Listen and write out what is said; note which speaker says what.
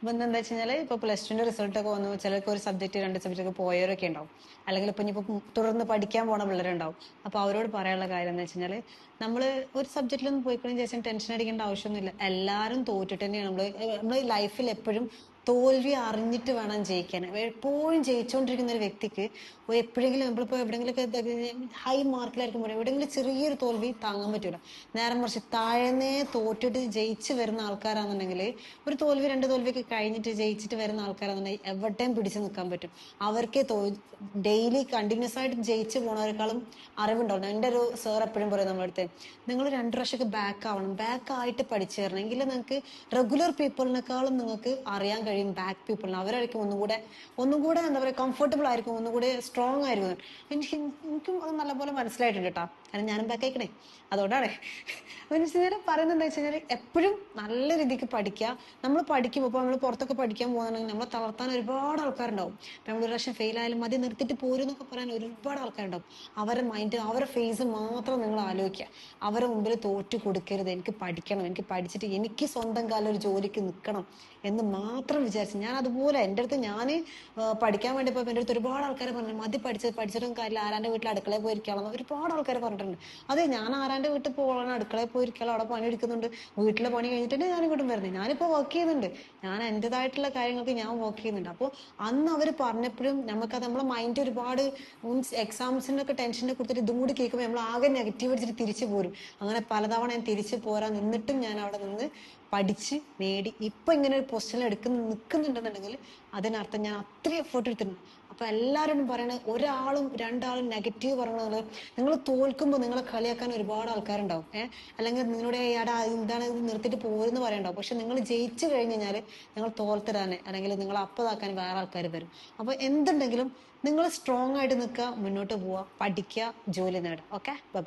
Speaker 1: ഇപ്പൊ എന്താ വെച്ച് ഇപ്പൊ പ്ലസ് ടുന്റെ റിസൾട്ട് ഒക്കെ വന്നു. ചിലർക്ക് ഒരു സബ്ജക്ട് രണ്ട് സബ്ജക്ട് ഒക്കെ പോയവരൊക്കെ ഉണ്ടാവും. അല്ലെങ്കിൽ ഇപ്പൊ ഇനിയിപ്പോ തുടർന്ന് പഠിക്കാൻ പോണ പിള്ളേരുണ്ടാവും. അപ്പൊ അവരോട് പറയാനുള്ള കാര്യം എന്ന് വെച്ച് കഴിഞ്ഞാൽ നമ്മൾ ഒരു സബ്ജക്റ്റിലൊന്നും പോയിക്കഴിഞ്ഞ ശേഷം ടെൻഷൻ അടിക്കേണ്ട ആവശ്യമൊന്നുമില്ല. എല്ലാരും തോറ്റിട്ട് തന്നെയാണ് നമ്മൾ നമ്മൾ ലൈഫിൽ എപ്പോഴും തോൽവി അറിഞ്ഞിട്ട് വേണം ജയിക്കാൻ. എപ്പോഴും ജയിച്ചുകൊണ്ടിരിക്കുന്ന ഒരു വ്യക്തിക്ക് എപ്പോഴെങ്കിലും നമ്മളിപ്പോ എവിടെയെങ്കിലും ഹൈ മാർക്കിലായിരിക്കും എവിടെയെങ്കിലും ചെറിയൊരു തോൽവി താങ്ങാൻ പറ്റൂല. നേരെ മറിച്ച് താഴ്ന്നേ തോറ്റിട്ട് ജയിച്ച് വരുന്ന ആൾക്കാരാണെന്നുണ്ടെങ്കിൽ ഒരു തോൽവി രണ്ട് തോൽവിയൊക്കെ കഴിഞ്ഞിട്ട് ജയിച്ചിട്ട് വരുന്ന ആൾക്കാരാണെന്നുണ്ടെങ്കിൽ എവിടെയും പിടിച്ചു നിൽക്കാൻ പറ്റും. അവർക്കേ തോ ഡെയിലി കണ്ടിന്യൂസ് ആയിട്ട് ജയിച്ച് പോണവരെക്കാളും അറിവുണ്ടാവും. എന്റെ ഒരു സർ എപ്പോഴും പറയും നമ്മളടുത്ത് നിങ്ങൾ രണ്ടു പ്രാവശ്യമൊക്കെ ബാക്ക് ആവണം. ബാക്ക് ആയിട്ട് പഠിച്ചു തരണം നിങ്ങൾക്ക് റെഗുലർ പീപ്പിളിനേക്കാളും നിങ്ങൾക്ക് അറിയാൻ കഴിയും. ബാക്ക് പീപ്പിളിന് അവരായിരിക്കും ഒന്നുകൂടെ ഒന്നും കൂടെ എന്താ പറയുക കംഫർട്ടബിൾ ആയിരിക്കും ഒന്നും കൂടെ സ്ട്രോങ് ആയിരിക്കും. എനിക്ക് എനിക്കും അത് നല്ലപോലെ മനസ്സിലായിട്ടുണ്ട് കേട്ടോ കാരണം ഞാനും ബാക്ക് ആയിക്കണേ. അതുകൊണ്ടാണ്. മനുഷ്യനെ പറയുന്നത് എന്താ വെച്ച് കഴിഞ്ഞാൽ എപ്പോഴും നല്ല രീതിക്ക് പഠിക്കുക. നമ്മൾ പഠിക്കുമ്പോൾ ഇപ്പോൾ നമ്മൾ പുറത്തൊക്കെ പഠിക്കാൻ പോകുന്നുണ്ടെങ്കിൽ നമ്മളെ തളർത്താൻ ഒരുപാട് ആൾക്കാരുണ്ടാവും. നമ്മൾ ഒരു പ്രാവശ്യം ഫെയിൽ ആയാലും മതി നിർത്തിയിട്ട് പോരും എന്നൊക്കെ പറയാൻ ഒരുപാട് ആൾക്കാരുണ്ടാവും. അവരുടെ മൈൻഡ് അവരുടെ ഫേസ് മാത്രം നിങ്ങൾ ആലോചിക്കുക. അവരുടെ മുമ്പിൽ തോറ്റ് കൊടുക്കരുത്. എനിക്ക് പഠിക്കണം. എനിക്ക് പഠിച്ചിട്ട് എനിക്ക് സ്വന്തം കാലം ഒരു ജോലിക്ക് നിൽക്കണം എന്ന് മാത്രം വിചാരിച്ചു. ഞാൻ അതുപോലെ എന്റെ അടുത്ത് ഞാൻ പഠിക്കാൻ വേണ്ടി പോയപ്പോൾ എന്റെ അടുത്ത് ഒരുപാട് ആൾക്കാർ പറഞ്ഞു മതി പഠിച്ചത് പഠിച്ചിട്ടും കാര്യമില്ല ആരാന്റെ വീട്ടിൽ അടുക്കളയിൽ പോയിരിക്കണം ഒരുപാട് ആൾക്കാർ പറഞ്ഞിട്ടുണ്ട്. അതെ ഞാൻ ആരാന്റെ വീട്ടിൽ പോകണം അടുക്കളയിൽ പോയിരിക്കണം അവിടെ പണി എടുക്കുന്നുണ്ട് വീട്ടിലെ പണി കഴിഞ്ഞിട്ട് ഞാൻ ഇങ്ങോട്ടും വരുന്നത്. ഞാനിപ്പോൾ വർക്ക് ചെയ്യുന്നുണ്ട്. ഞാൻ എന്റെതായിട്ടുള്ള കാര്യങ്ങൾക്ക് ഞാൻ വർക്ക് ചെയ്യുന്നുണ്ട്. അപ്പോൾ അന്ന് അവർ പറഞ്ഞപ്പോഴും നമുക്കത് നമ്മളെ മൈൻഡ് ഒരുപാട് മീൻസ് എക്സാംസിനൊക്കെ ടെൻഷനെ കൊടുത്തിട്ട് ഇതും കൂടി കേൾക്കുമ്പോൾ നമ്മൾ ആകെ നെഗറ്റീവ് അടിച്ചിട്ട് തിരിച്ചു പോരും. അങ്ങനെ പലതവണ ഞാൻ തിരിച്ചു പോരാൻ നിന്നിട്ടും ഞാൻ അവിടെ നിന്ന് പഠിച്ച് നേടി ഇപ്പൊ ഇങ്ങനെ ഒരു പൊസിഷനിൽ എടുക്കുന്ന നിൽക്കുന്നുണ്ടെന്നുണ്ടെങ്കിൽ അതിനർത്ഥം ഞാൻ അത്രയും എഫേർട്ട് എടുത്തിട്ടുണ്ട്. അപ്പൊ എല്ലാവരോടും പറയണത് ഒരാളും രണ്ടാളും നെഗറ്റീവ് പറയണത് നിങ്ങൾ തോൽക്കുമ്പോൾ നിങ്ങളെ കളിയാക്കാൻ ഒരുപാട് ആൾക്കാരുണ്ടാവും. ഏഹ് അല്ലെങ്കിൽ നിങ്ങളുടെ ഇയാടെ എന്താണ് ഇത് നിർത്തിയിട്ട് പോരെന്ന് പറയണ്ടാവും. പക്ഷെ നിങ്ങൾ ജയിച്ചു കഴിഞ്ഞ് കഴിഞ്ഞാൽ നിങ്ങൾ തോൽത്തരാനെ അല്ലെങ്കിൽ നിങ്ങൾ അപ്പതാക്കാൻ വേറെ ആൾക്കാർ വരും. അപ്പൊ എന്തുണ്ടെങ്കിലും നിങ്ങൾ സ്ട്രോങ് ആയിട്ട് നിൽക്കുക മുന്നോട്ട് പോവുക പഠിക്കുക ജോലി നേടുക. Okay bye